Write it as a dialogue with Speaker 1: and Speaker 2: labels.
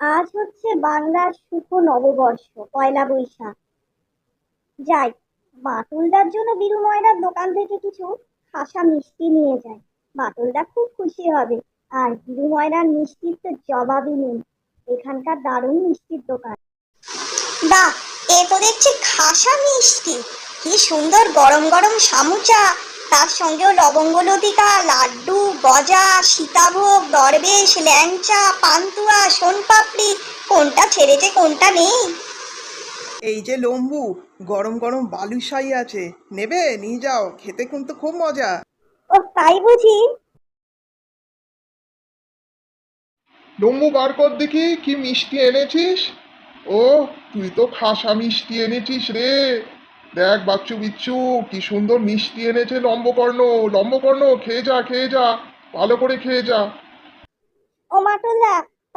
Speaker 1: আজ হচ্ছে বাংলার শুভ নববর্ষ, পয়লা বৈশাখ। যাই বাটুলদার জন্য বিরু ময়রার দোকান থেকে কিছু খাসা মিষ্টি নিয়ে যায়। বাটুলদা খুব খুশি হবে, আর বিরু ময়রার মিষ্টির তো জবাবই নেই। এখানকার দারুণ মিষ্টির দোকান। বা এ তো দেখছি খাসা মিষ্টি। কি সুন্দর গরম গরম সামুচা তার সঙ্গেও লবঙ্গ লতিকা, লাড্ডু গজা সীতাভোগ দরবেশ ল্যাংচা পান্তুয়া সোনপাপড়ি কোনটা ছেড়েছে কোনটা নেই?
Speaker 2: এই যে লম্বু গরম গরম বালুশাই আছে নেবে? নিয়ে যাও খেতে কিন্তু খুব মজা।
Speaker 1: ও তাই বুঝি?
Speaker 3: লম্বু বার কর দেখি কি মিষ্টি এনেছিস? ও তুই তো খাসা মিষ্টি এনেছিস রে। দেখ বাচ্চু বিচ্ছু কি সুন্দর মিষ্টি এনেছে লম্বকর্ণ। লম্বকর্ণ খেয়ে যা খেয়ে যা। ভালো করে খেয়ে যা।
Speaker 1: ও মাটুলদা